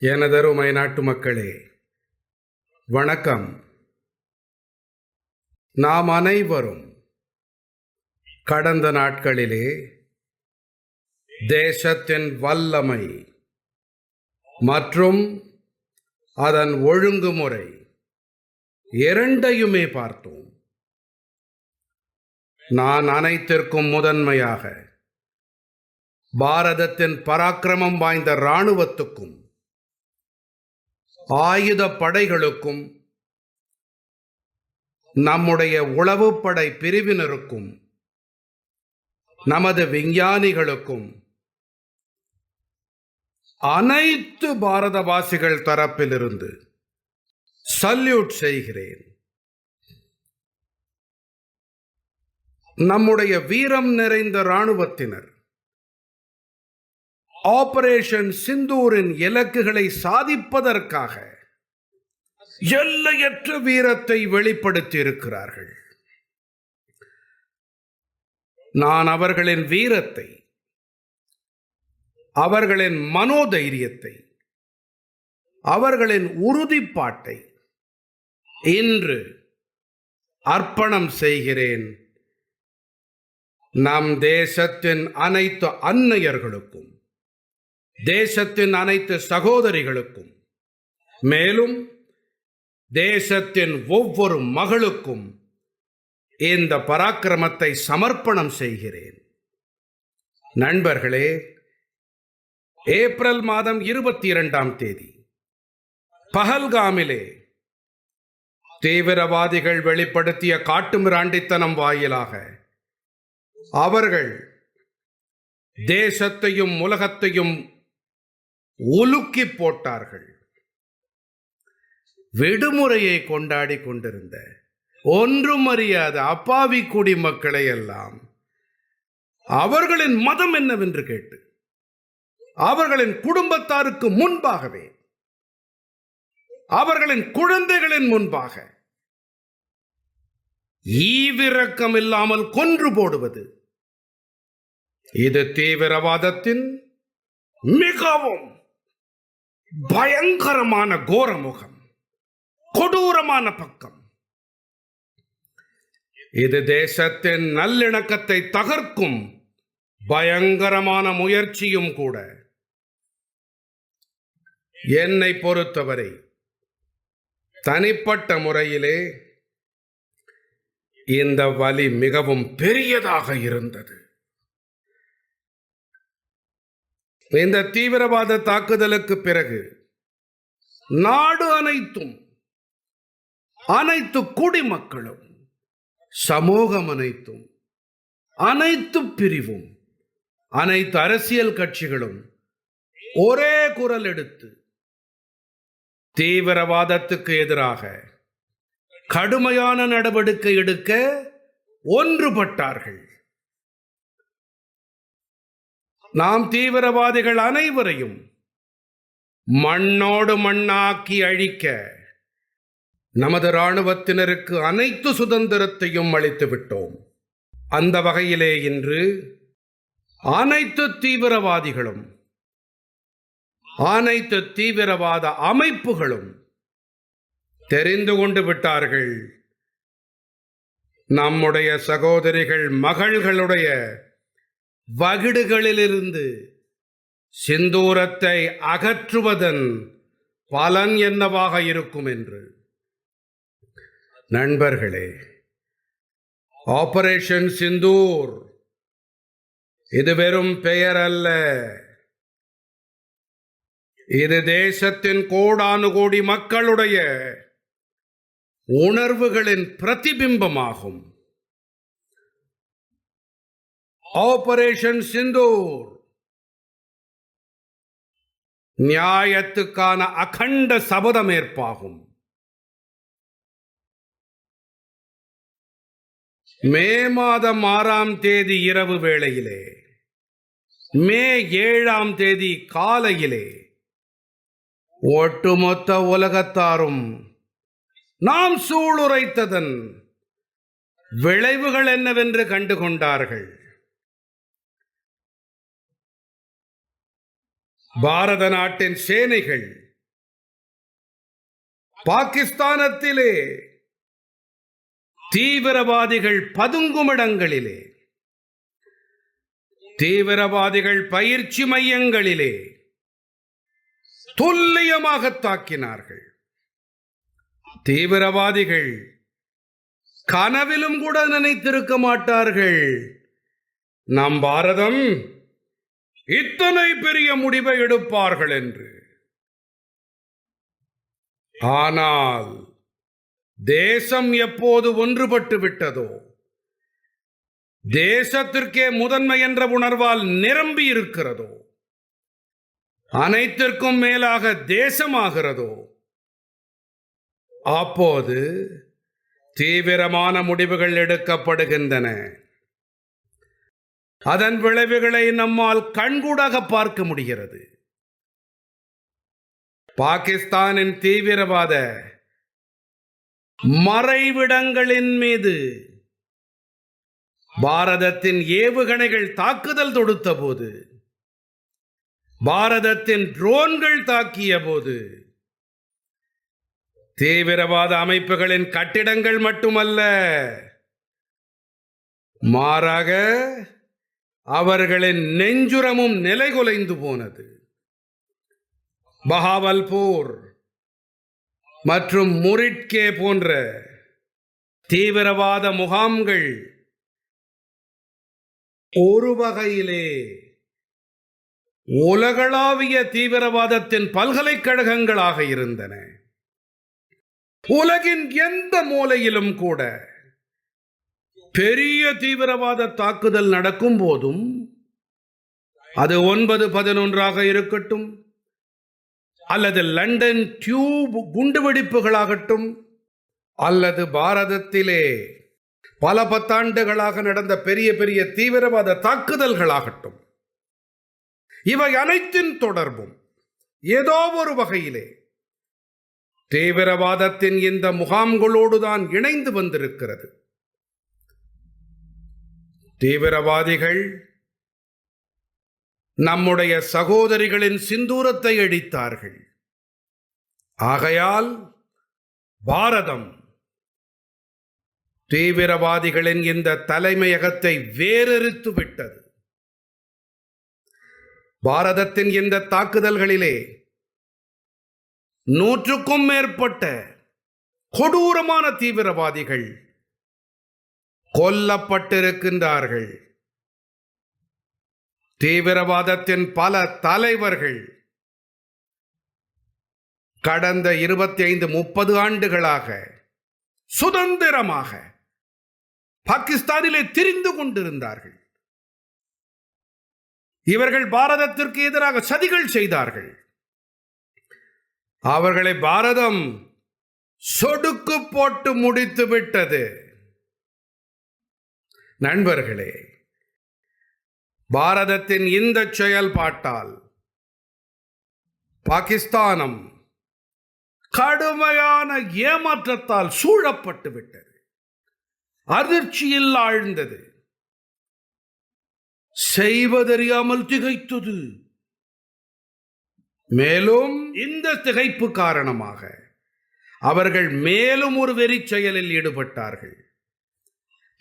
எனதருமை நாட்டு மக்களே வணக்கம். நாம் அனைவரும் கடந்த நாட்களிலே தேசத்தின் வல்லமை மற்றும் அதன் ஒழுங்குமுறை இரண்டையுமே பார்த்தோம். நான் அனைத்திற்கும் முதன்மையாக பாரதத்தின் பராக்கிரமம் வாய்ந்த இராணுவத்துக்கும் ஆயுத படைகளுக்கும் நம்முடைய உளவுப்படை பிரிவினருக்கும் நமது விஞ்ஞானிகளுக்கும் அனைத்து பாரதவாசிகள் தரப்பிலிருந்து சல்யூட் செய்கிறேன். நம்முடைய வீரம் நிறைந்த இராணுவத்தினர் ஆபரேஷன் சிந்தூரின் இலக்குகளை சாதிப்பதற்காக எல்லையற்ற வீரத்தை வெளிப்படுத்தி இருக்கிறார்கள் நான் அவர்களின் வீரத்தை அவர்களின் மனோதைரியத்தை அவர்களின் உறுதிப்பாட்டை இன்று அர்ப்பணம் செய்கிறேன். நம் தேசத்தின் அனைத்து அன்னையர்களுக்கும் தேசத்தின் அனைத்து சகோதரிகளுக்கும் மேலும் தேசத்தின் ஒவ்வொரு மகளுக்கும் இந்த பராக்கிரமத்தை சமர்ப்பணம் செய்கிறேன். நண்பர்களே ஏப்ரல் மாதம் இருபத்தி இரண்டாம் தேதி பஹல்காமிலே தீவிரவாதிகள் வெளிப்படுத்திய காட்டுமிராண்டித்தனம் வாயிலாக அவர்கள் தேசத்தையும் உலகத்தையும் உலுக்கி போட்டார்கள். விடுமுறையை கொண்டாடி கொண்டிருந்த ஒன்றும் அறியாத அப்பாவி குடிமக்களை எல்லாம் அவர்களின் மதம் என்னவென்று கேட்டு அவர்களின் குடும்பத்தாருக்கு முன்பாகவே அவர்களின் குழந்தைகளின் முன்பாக ஈவிரக்கம் இல்லாமல் கொன்று போடுவது இது தீவிரவாதத்தின் மிகவும் பயங்கரமான கோரமுகம் கொடூரமான பக்கம். இது தேசத்தின் நல்லிணக்கத்தை தகர்க்கும் பயங்கரமான முயற்சியும் கூட. என்னை பொறுத்தவரை தனிப்பட்ட முறையிலே இந்த வலி மிகவும் பெரியதாக இருந்தது. இந்த தீவிரவாத தாக்குதலுக்கு பிறகு நாடு அனைத்தும் அனைத்து குடிமக்களும் சமூகம் அனைத்தும் அனைத்து பிரிவும் அனைத்து அரசியல் கட்சிகளும் ஒரே குரல் எடுத்து தீவிரவாதத்துக்கு எதிராக கடுமையான நடவடிக்கை எடுக்க ஒன்றுபட்டார்கள். நாம் தீவிரவாதிகள் அனைவரையும் மண்ணோடு மண்ணாக்கி அழிக்க நமது இராணுவத்தினருக்கு அனைத்து சுதந்திரத்தையும் அளித்து விட்டோம். அந்த வகையிலே இன்று அனைத்து தீவிரவாதிகளும் அனைத்து தீவிரவாத அமைப்புகளும் தெரிந்து கொண்டு விட்டார்கள். நம்முடைய சகோதரிகள் மகள்களுடைய வகிடுகளிலிருந்து சிந்தூரத்தை அகற்றுவதன் பலன் என்னவாக இருக்கும் என்று நண்பர்களே ஆபரேஷன் சிந்தூர் இது வெறும் பெயர் அல்ல இது தேசத்தின் கோடானு கோடி மக்களுடைய உணர்வுகளின் பிரதிபிம்பமாகும். ஆபரேஷன் சிந்தூர் நியாயத்துக்கான அகண்ட சபதமேற்பாகும் மே மாதம் ஆறாம் தேதி இரவு வேளையிலே மே ஏழாம் தேதி காலையிலே ஒட்டுமொத்த உலகத்தாரும் நாம் சூளுரைத்ததன் விளைவுகள் என்னவென்று கண்டு பாரத நாட்டின் சேனைகள் பாகிஸ்தானத்திலே தீவிரவாதிகள் பதுங்குமிடங்களிலே தீவிரவாதிகள் பயிற்சி மையங்களிலே துல்லியமாக தாக்கினார்கள். தீவிரவாதிகள் கனவிலும் கூட நினைத்திருக்க மாட்டார்கள். நம் பாரதம் இத்தனை பெரிய முடிவை எடுப்பார்கள் என்று. ஆனால் தேசம் எப்போது ஒன்றுபட்டு விட்டதோ தேசத்திற்கே முதன்மை என்ற உணர்வால் நிரம்பி இருக்கிறதோ அனைத்திற்கும் மேலாக தேசமாகிறதோ அப்போது தீவிரமான முடிவுகள் எடுக்கப்படுகின்றன. அதன் விளைவுகளை நம்மால் கண்கூடாக பார்க்க முடிகிறது. பாகிஸ்தானின் தீவிரவாத மறைவிடங்களின் மீது பாரதத்தின் ஏவுகணைகள் தாக்குதல் தொடுத்த போது பாரதத்தின் ட்ரோன்கள் தாக்கிய போது தீவிரவாத அமைப்புகளின் கட்டிடங்கள் மட்டுமல்ல மாறாக அவர்களின் நெஞ்சுரமும் நிலைகுலைந்து போனது. பஹாவல்பூர் மற்றும் முரிட்கே போன்ற தீவிரவாத முகாம்கள் ஒரு வகையிலே உலகளாவிய தீவிரவாதத்தின் பல்கலைக்கழகங்களாக இருந்தன. உலகின் எந்த மூலையிலும் கூட பெரிய தீவிரவாத தாக்குதல் நடக்கும் போதும் அது ஒன்பது பதினொன்றாக இருக்கட்டும் அல்லது லண்டன் டியூப் குண்டுவெடிப்புகளாகட்டும் அல்லது பாரதத்திலே பல பத்தாண்டுகளாக நடந்த பெரிய பெரிய தீவிரவாத தாக்குதல்களாகட்டும். இவை அனைத்தின் தொடர்பும் ஏதோ ஒரு வகையிலே தீவிரவாதத்தின் இந்த முகாம்களோடு தான் இணைந்து வந்திருக்கிறது. தீவிரவாதிகள் நம்முடைய சகோதரிகளின் சிந்தூரத்தை அடித்தார்கள் ஆகையால் பாரதம் தீவிரவாதிகளின் இந்த தலைமையகத்தை வேறறுத்து விட்டது பாரதத்தின் இந்த தாக்குதல்களிலே நூற்றுக்கும் மேற்பட்ட கொடூரமான தீவிரவாதிகள் கொல்லப்பட்டிருக்கின்றார்கள். தீவிரவாதத்தின் பல தலைவர்கள் கடந்த இருபத்தி ஐந்து முப்பது ஆண்டுகளாக சுதந்திரமாக பாகிஸ்தானிலே திரிந்து கொண்டிருந்தார்கள். இவர்கள் பாரதத்திற்கு எதிராக சதிகள் செய்தார்கள். அவர்களை பாரதம் சொடுக்கு போட்டு முடித்து விட்டது நண்பர்களே பாரதத்தின் இந்த செயல்பாட்டால் பாகிஸ்தானம் கடுமையான ஏமாற்றத்தால் சூழப்பட்டு விட்டது. அதிர்ச்சியில் ஆழ்ந்தது. செய்வதறியாமல் திகைத்தது. மேலும் இந்த திகைப்பு காரணமாக அவர்கள் மேலும் ஒரு வெறி செயலில் ஈடுபட்டார்கள்.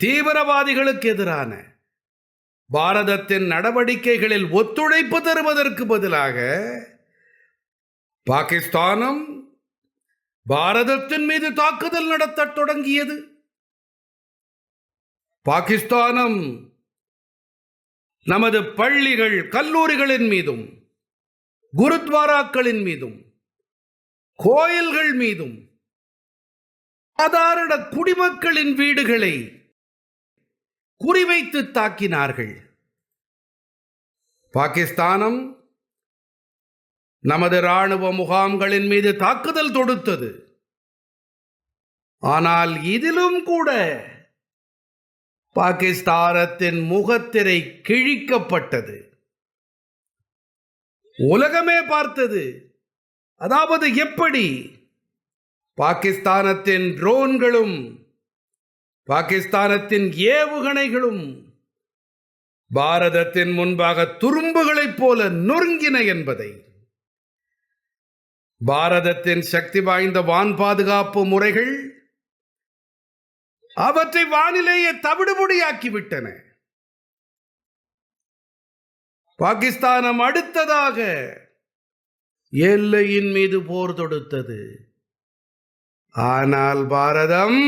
தீவிரவாதிகளுக்கு எதிரான பாரதத்தின் நடவடிக்கைகளில் ஒத்துழைப்பு தருவதற்கு பதிலாக பாகிஸ்தானம் பாரதத்தின் மீது தாக்குதல் நடத்தத் தொடங்கியது. பாகிஸ்தானம் நமது பள்ளிகள் கல்லூரிகளின் மீதும் குருத்வாராக்களின் மீதும் கோயில்கள் மீதும் சாதாரண குடிமக்களின் வீடுகளை குறிவைத்து தாக்கினார்கள். பாகிஸ்தானம் நமது ராணுவ முகாம்களின் மீது தாக்குதல் தொடுத்தது. ஆனால் இதிலும் கூட பாகிஸ்தானத்தின் முகத்திரை கிழிக்கப்பட்டது. உலகமே பார்த்தது. அதாவது எப்படி? பாகிஸ்தானத்தின் ட்ரோன்களும் பாகிஸ்தானத்தின் ஏவுகணைகளும் பாரதத்தின் முன்பாக துரும்புகளைப் போல நொறுங்கின என்பதை பாரதத்தின் சக்தி வாய்ந்த வான் பாதுகாப்பு முறைகள் அவற்றை வானிலேயே தவிடுபொடியாக்கிவிட்டன. பாகிஸ்தானம் அடுத்ததாக எல்லையின் மீது போர் தொடுத்தது. ஆனால் பாரதம்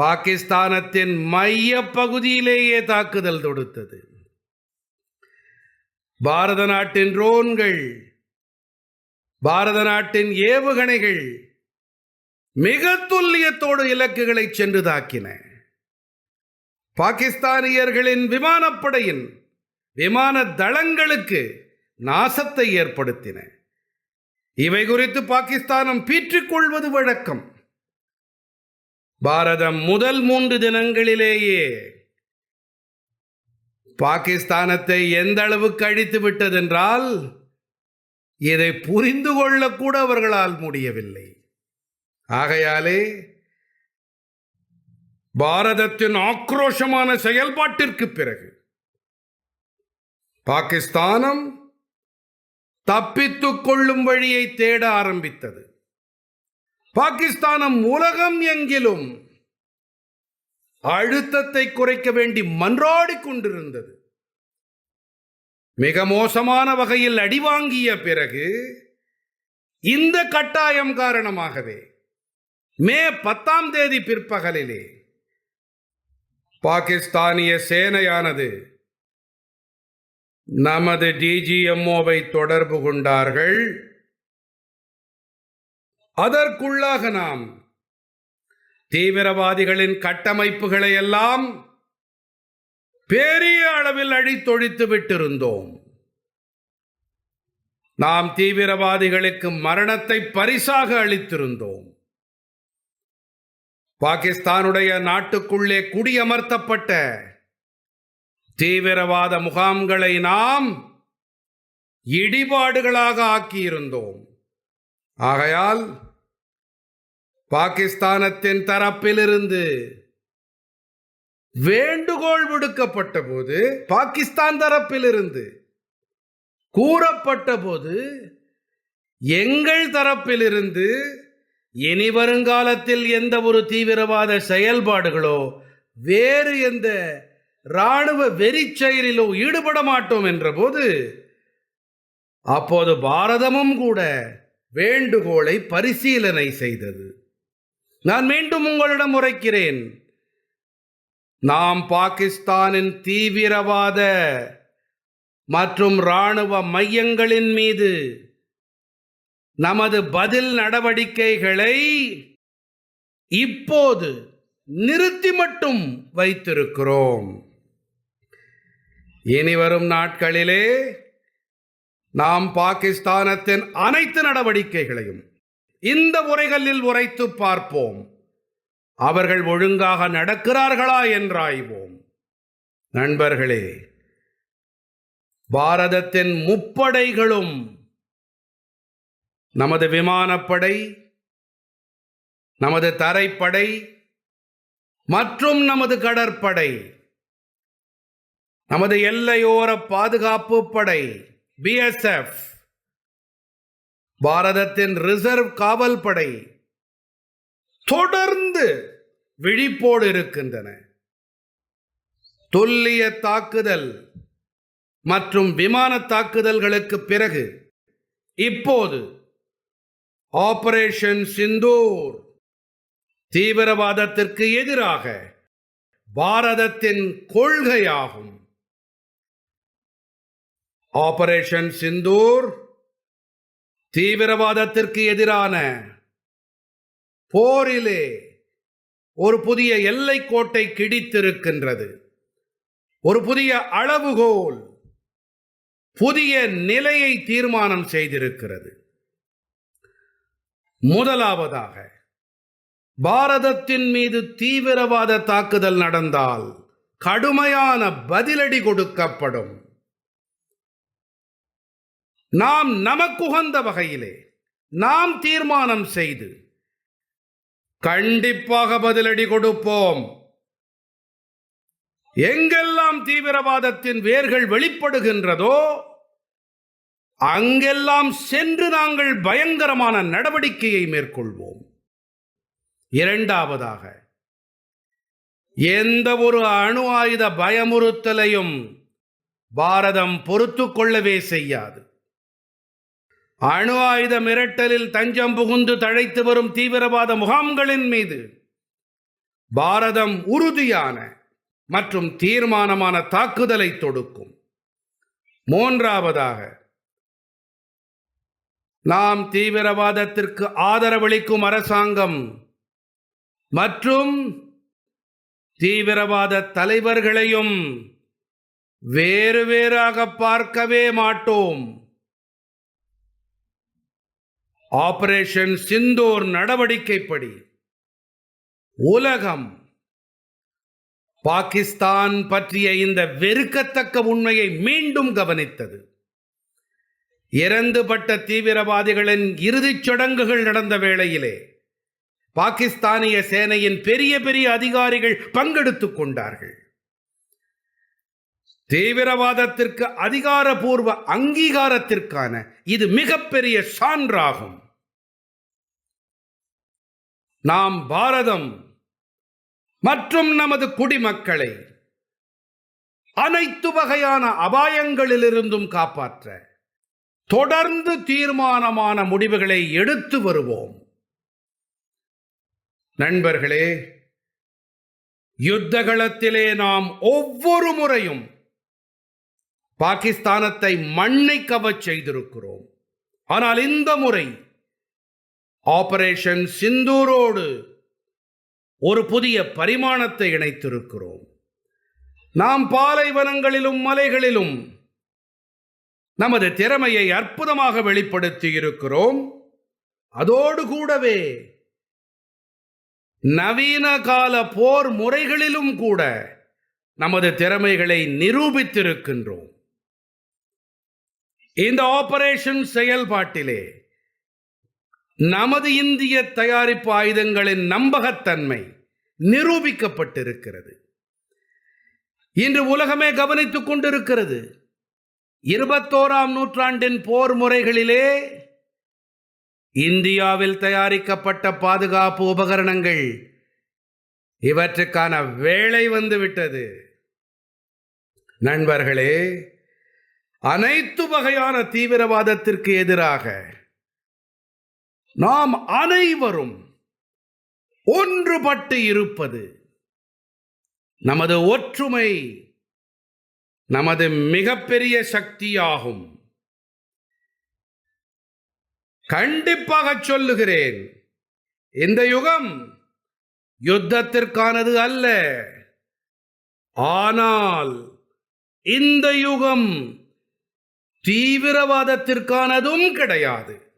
பாகிஸ்தானத்தின் மைய பகுதியிலேயே தாக்குதல் தொடுத்தது. பாரத நாட்டின் ட்ரோன்கள் பாரத நாட்டின் ஏவுகணைகள் மிக துல்லியத்தோடு இலக்குகளை சென்று தாக்கின. பாகிஸ்தானியர்களின் விமானப்படையின் விமான தளங்களுக்கு நாசத்தை ஏற்படுத்தின. இவை குறித்து பாகிஸ்தானம் பீற்றிக் கொள்வது வழக்கம். பாரதம் முதல் மூன்று தினங்களிலேயே பாகிஸ்தானத்தை எந்த அளவுக்கு அழித்து விட்டதென்றால் இதை புரிந்து கொள்ளக்கூட அவர்களால் முடியவில்லை. ஆகையாலே பாரதத்தின் ஆக்ரோஷமான செயல்பாட்டிற்கு பிறகு பாகிஸ்தானம் தப்பித்துக் கொள்ளும் வழியை தேட ஆரம்பித்தது. பாகிஸ்தானம் உலகம் எங்கிலும் அழுத்தத்தை குறைக்க வேண்டி மன்றாடிக் கொண்டிருந்தது. மிக மோசமான வகையில் அடிவாங்கிய பிறகு இந்த கட்டாயம் காரணமாகவே மே பத்தாம் தேதி பிற்பகலிலே பாகிஸ்தானிய சேனையானது நமது டிஜிஎம்ஓவை தொடர்பு கொண்டார்கள். அதற்குள்ளாக நாம் தீவிரவாதிகளின் கட்டமைப்புகளை எல்லாம் பெரிய அளவில் அழித்தொழித்து விட்டிருந்தோம். நாம் தீவிரவாதிகளுக்கு மரணத்தை பரிசாக அளித்திருந்தோம். பாகிஸ்தானுடைய நாட்டுக்குள்ளே குடியமர்த்தப்பட்ட தீவிரவாத முகாம்களை நாம் இடிபாடுகளாக ஆக்கியிருந்தோம். ஆகையால் பாகிஸ்தானத்தின் தரப்பிலிருந்து வேண்டுகோள் விடுக்கப்பட்ட போது பாகிஸ்தான் தரப்பிலிருந்து கூறப்பட்ட போது எங்கள் தரப்பிலிருந்து இனி வருங்காலத்தில் எந்த ஒரு தீவிரவாத செயல்பாடுகளோ வேறு எந்த இராணுவ வெறிச்செயலிலோ ஈடுபட மாட்டோம் என்றபோது அப்போது பாரதமும் கூட வேண்டுகோளை பரிசீலனை செய்தது. நான் மீண்டும் உங்களிடம் உரைக்கிறேன். நாம் பாகிஸ்தானின் தீவிரவாத மற்றும் இராணுவ மையங்களின் மீது நமது பதில் நடவடிக்கைகளை இப்போது நிறுத்தி மட்டும் வைத்திருக்கிறோம். இனி வரும் நாட்களிலே நாம் பாகிஸ்தானத்தின் அனைத்து நடவடிக்கைகளையும் இந்த உரைகளில் உரைத்து பார்ப்போம். அவர்கள் ஒழுங்காக நடக்கிறார்களா என்றாய்வோம். நண்பர்களே பாரதத்தின் முப்படைகளும் நமது விமானப்படை நமது தரைப்படை மற்றும் நமது கடற்படை நமது எல்லையோர பாதுகாப்பு படை பிஎஸ்எஃப் பாரதத்தின் ரிசர்வ் காவல் படை தொடர்ந்து விழிப்போடு இருக்கின்றன. துல்லிய தாக்குதல் மற்றும் விமான தாக்குதல்களுக்கு பிறகு இப்போது ஆபரேஷன் சிந்தூர் தீவிரவாதத்திற்கு எதிராக பாரதத்தின் கொள்கையாகும். ஆபரேஷன் சிந்தூர் தீவிரவாதத்திற்கு எதிரான போரிலே ஒரு புதிய எல்லை கோட்டை கிடித்திருக்கின்றது. ஒரு புதிய அளவுகோல் புதிய நிலையை தீர்மானம் செய்திருக்கிறது. முதலாவதாக பாரதத்தின் மீது தீவிரவாத தாக்குதல் நடந்தால் கடுமையான பதிலடி கொடுக்கப்படும். நாம் நமக்குகந்த வகையிலே நாம் தீர்மானம் செய்து கண்டிப்பாக பதிலடி கொடுப்போம். எங்கெல்லாம் தீவிரவாதத்தின் வேர்கள் வெளிப்படுகின்றதோ அங்கெல்லாம் சென்று நாங்கள் பயங்கரமான நடவடிக்கையை மேற்கொள்வோம். இரண்டாவதாக எந்த ஒரு அணு ஆயுத பயமுறுத்தலையும் பாரதம் பொறுத்து கொள்ளவே செய்யாது. அணு ஆயுத மிரட்டலில் தஞ்சம் புகுந்து தழைத்து வரும் தீவிரவாத முகாம்களின் மீது பாரதம் உறுதியான மற்றும் தீர்மானமான தாக்குதலை தொடுக்கும். மூன்றாவதாக நாம் தீவிரவாதத்திற்கு ஆதரவளிக்கும் அரசாங்கம் மற்றும் தீவிரவாத தலைவர்களையும் வேறு வேறாக பார்க்கவே மாட்டோம். ஆபரேஷன் சிந்தூர் நடவடிக்கைப்படி. உலகம் பாகிஸ்தான் பற்றிய இந்த வெறுக்கத்தக்க உண்மையை மீண்டும் கவனித்தது. இறந்துபட்ட தீவிரவாதிகளின் இறுதிச் சடங்குகள் நடந்த வேளையிலே பாகிஸ்தானிய சேனையின் பெரிய பெரிய அதிகாரிகள் பங்கெடுத்துக் கொண்டார்கள். தீவிரவாதத்திற்கு அதிகாரபூர்வ அங்கீகாரத்திற்கான இது மிகப்பெரிய சான்றாகும். நாம் பாரதம் மற்றும் நமது குடிமக்களை அனைத்து வகையான அபாயங்களிலிருந்தும் காப்பாற்ற தொடர்ந்து தீர்மானமான முடிவுகளை எடுத்து வருவோம். நண்பர்களே யுத்தகளத்திலே நாம் ஒவ்வொரு முறையும் பாகிஸ்தானத்தை மண்ணை கவச் செய்திருக்கிறோம். ஆனால் இந்த முறை ஆபரேஷன் சிந்தூரோடு ஒரு புதிய பரிமாணத்தை இணைத்திருக்கிறோம். நாம் பாலைவனங்களிலும் மலைகளிலும் நமது திறமையை அற்புதமாக வெளிப்படுத்தி இருக்கிறோம் அதோடு கூடவே நவீன கால போர் முறைகளிலும் கூட நமது திறமைகளை நிரூபித்திருக்கின்றோம். இந்த ஆபரேஷன் செயல்பாட்டிலே நமது இந்திய தயாரிப்பு ஆயுதங்களின் நம்பகத்தன்மை நிரூபிக்கப்பட்டிருக்கிறது. இன்று உலகமே கவனித்துக் கொண்டிருக்கிறது. இருபத்தோராம் நூற்றாண்டின் போர் முறைகளிலே இந்தியாவில் தயாரிக்கப்பட்ட பாதுகாப்பு உபகரணங்கள் இவற்றுக்கான வேலை வந்துவிட்டது. நண்பர்களே அனைத்து வகையான தீவிரவாதத்திற்கு எதிராக நாம் அனைவரும் ஒன்றுபட்டு இருப்பது நமது ஒற்றுமை நமது மிகப்பெரிய சக்தியாகும். கண்டிப்பாக சொல்லுகிறேன் இந்த யுகம் யுத்தத்திற்கானது அல்ல. ஆனால் இந்த யுகம் தீவிரவாதத்திற்கானதும் கிடையாது.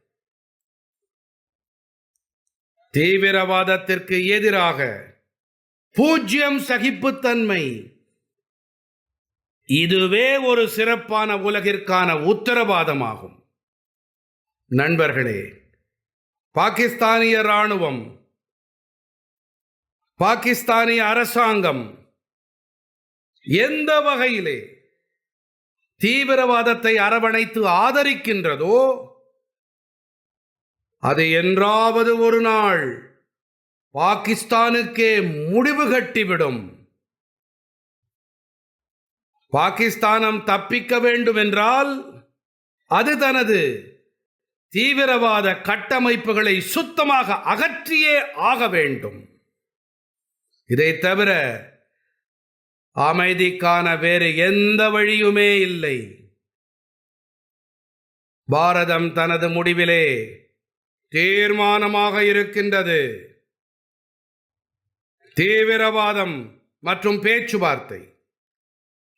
தீவிரவாதத்திற்கு எதிராக பூஜ்யம் சகிப்புத்தன்மை. இதுவே ஒரு சிறப்பான உலகிற்கான உத்தரவாதமாகும். நண்பர்களே பாகிஸ்தானிய ராணுவம் பாகிஸ்தானிய அரசாங்கம் எந்த வகையிலே தீவிரவாதத்தை அரவணைத்து ஆதரிக்கின்றதோ அது என்றாவது ஒரு நாள் பாகிஸ்தானுக்கே முடிவு கட்டிவிடும். பாகிஸ்தானம் தப்பிக்க வேண்டும் என்றால் அது தனது தீவிரவாத கட்டமைப்புகளை சுத்தமாக அகற்றியே ஆக வேண்டும். இதை தவிர அமைதிக்கான வேறு எந்த வழியுமே இல்லை. பாரதம் தனது முடிவிலே தீர்மானமாக இருக்கின்றது. தீவிரவாதம் மற்றும் பேச்சுவார்த்தை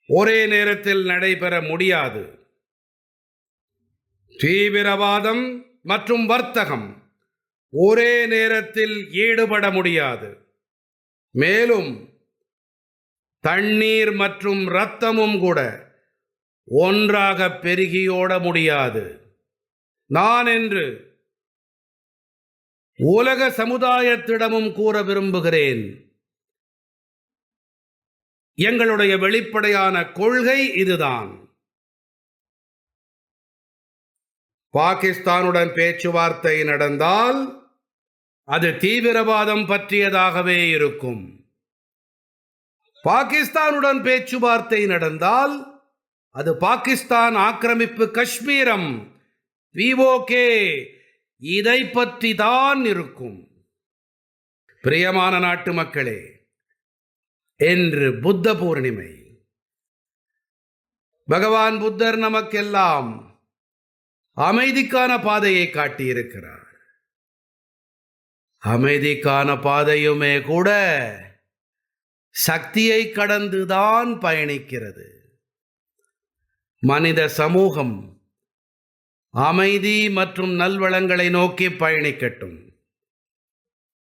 ஒரே நேரத்தில் நடைபெற முடியாது. தீவிரவாதம் மற்றும் வர்த்தகம் ஒரே நேரத்தில் ஈடுபட முடியாது. மேலும் தண்ணீர் மற்றும் இரத்தமும் கூட ஒன்றாக பெருகியோட முடியாது. நான் என்று உலக சமுதாயத்திடமும் கூற விரும்புகிறேன். எங்களுடைய வெளிப்படையான கொள்கை இதுதான். பாகிஸ்தானுடன் பேச்சுவார்த்தை நடந்தால் அது தீவிரவாதம் பற்றியதாகவே இருக்கும். பாகிஸ்தானுடன் பேச்சுவார்த்தை நடந்தால் அது பாகிஸ்தான் ஆக்கிரமிப்பு காஷ்மீரம் விஓகே இதை பற்றி தான் இருக்கும். பிரியமான நாட்டு மக்களே என்று புத்த பூர்ணிமை. பகவான் புத்தர் நமக்கெல்லாம் அமைதிக்கான பாதையை காட்டியிருக்கிறார். அமைதிக்கான பாதையுமே கூட சக்தியை கடந்துதான் பயணிக்கிறது. மனித சமூகம் அமைதி மற்றும் நல்வளங்களை நோக்கி பயணிக்கட்டும்.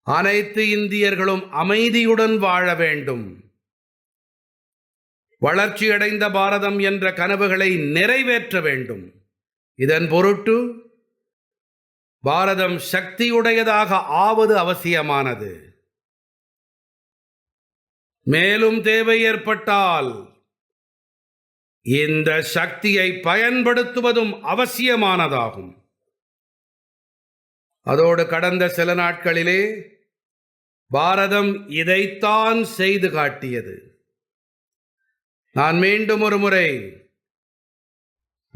அனைத்து இந்தியர்களும் அமைதியுடன் வாழ வேண்டும். வளர்ச்சியடைந்த பாரதம் என்ற கனவுகளை நிறைவேற்ற வேண்டும். இதன் பொருட்டு பாரதம் சக்தியுடையதாக ஆவது அவசியமானது. மேலும் தேவை ஏற்பட்டால் இந்த சக்தியை பயன்படுத்துவதும் அவசியமானதாகும். அதோடு கடந்த சில நாட்களிலே பாரதம் இதைத்தான் செய்து காட்டியது. நான் மீண்டும் ஒரு முறை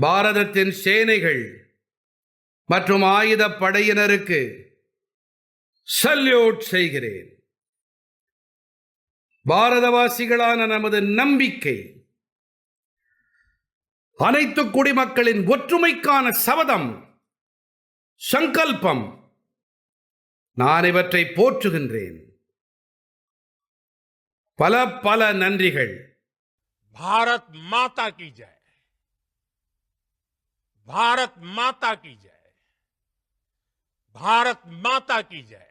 பாரதத்தின் சேனைகள் மற்றும் ஆயுதப் படையினருக்கு சல்யூட் செய்கிறேன். பாரதவாசிகளான நமது நம்பிக்கை அனைத்து குடிமக்களின் ஒற்றுமைக்கான சபதம் சங்கல்பம். நான் இவற்றை போற்றுகின்றேன். பல பல நன்றிகள். பாரத் மாதா கி ஜெய். பாரத் மாதா கி ஜெய். பாரத் மாதா கி ஜெய்.